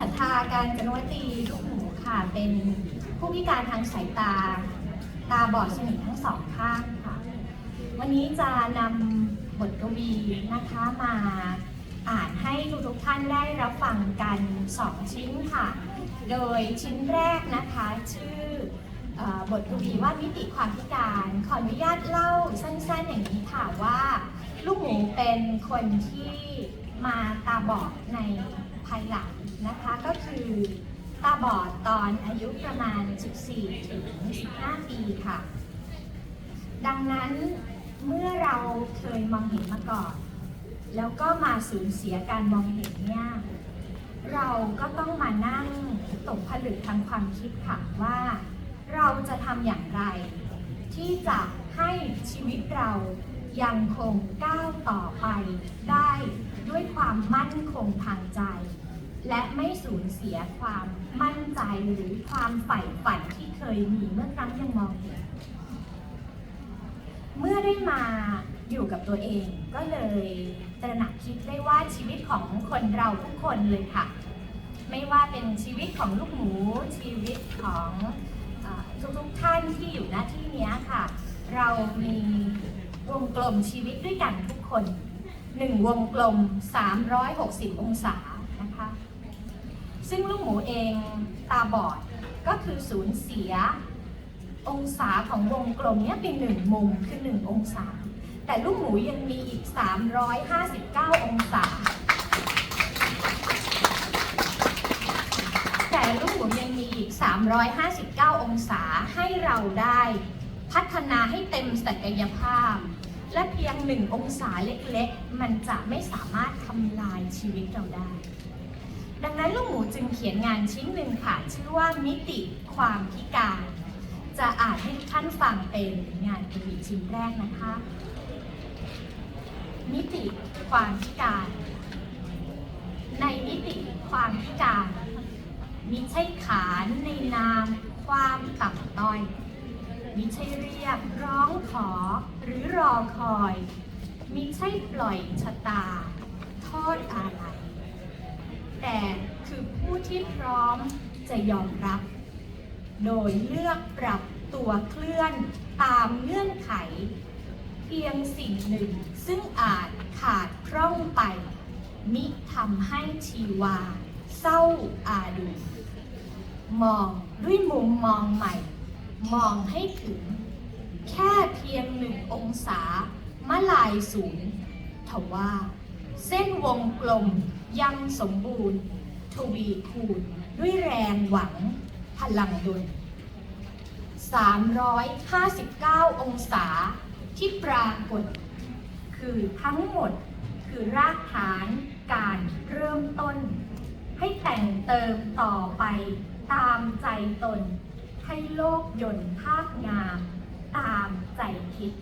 ทธาการกนวตีลูกหมูค่ะ เป็นผู้พิการทางสายตา ตาบอดสนิททั้งสองข้างค่ะ วันนี้จะนำบทกวีนะคะมาอ่านให้ทุกๆท่านได้รับฟังกันสองชิ้นค่ะ โดยชิ้นแรกนะคะชื่อเออบทกวีว่ามิติความพิการ ขออนุญาตเล่าสั้นๆอย่างนี้ค่ะว่า ลูกหมูเป็นคนที่ มาตาบอดในภายหลังนะคะ ก็คือตาบอดตอนอายุประมาณ 14 ถึง 15 ปีค่ะ ดังนั้นเมื่อเราเคยมองเห็นมาก่อน แล้วก็มาสูญเสียการมองเห็นเนี่ย เราก็ต้องมานั่งตกผลึกทางความคิดค่ะว่า เราจะทำอย่างไร ที่จะให้ชีวิตเรายังคงก้าวต่อไป มั่นคงทางใจ และไม่สูญเสียความมั่นใจหรือความใฝ่ฝันที่เคยมีเมื่อครั้งยังมองเห็นเมื่อได้มาอยู่กับตัวเองก็เลยตระหนักคิดได้ว่าชีวิตของคนเราทุกคนเลยค่ะ ไม่ว่าเป็นชีวิตของลูกหมู ชีวิตของอทุกๆท่านที่อยู่หน้าที่นี้ค่ะ เรามีวงกลมชีวิตด้วยกันทุกคน หนึ่งวงกลม 360 องศานะคะ ซึ่งลูกหมูเองตาบอดก็คือสูญเสียองศาของวงกลมเนี้ยเป็นหนึ่งมุมคือหนึ่งองศา แต่ลูกหมูยังมีอีก 359 องศา แต่ลูกหมูยังมีอีก 359 องศาให้เราได้พัฒนาให้เต็มศักยภาพ และเพียงหนึ่งองศาเล็กๆ มันจะไม่สามารถทำลายชีวิตเราได้ ดังนั้นลูกหมูจึงเขียนงานชิ้นหนึ่งค่ะ ชื่อว่ามิติความพิการ จะอ่านให้ทุกท่านฟังเป็นงานกวีชิ้นแรกนะคะ มิติความพิการ ในมิติความพิการมิใช่ขานในนามความต่ำต้อย มิใช่เรียกร้องขอหรือรอคอย มิใช่ปล่อยชะตา โทษอะไร แต่คือผู้ที่พร้อมจะยอมรับ โดยเลือกปรับตัวเคลื่อนตามเงื่อนไข เพียงสิ่งหนึ่งซึ่งอาจขาดพร่องไป มิทำให้ชีวา เศร้าอาดู มองด้วยมุมมองใหม่ มองให้ถึง แค่เพียงหนึ่งองศามะลายศูนย์ทว่า เส้นวงกลมยังสมบูรณ์ ทวีคูณด้วยแรงหวังพลังดุล 359 องศาที่ปรากฏ คือทั้งหมดคือรากฐานการเริ่มต้น ให้แต่งเติมต่อไปตามใจตน ให้โลกยนต์ภาพงามตามใจคิด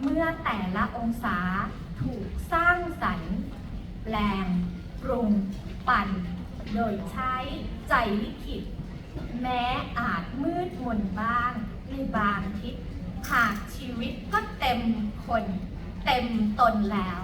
เมื่อแต่ละองศาถูกสร้างสรรค์แปลงปรุงปั่น โดยใช้ใจลิขิต แม้อาจมืดมนบ้างในบางทิศหากชีวิตก็เต็มคน เต็มตนแล้ว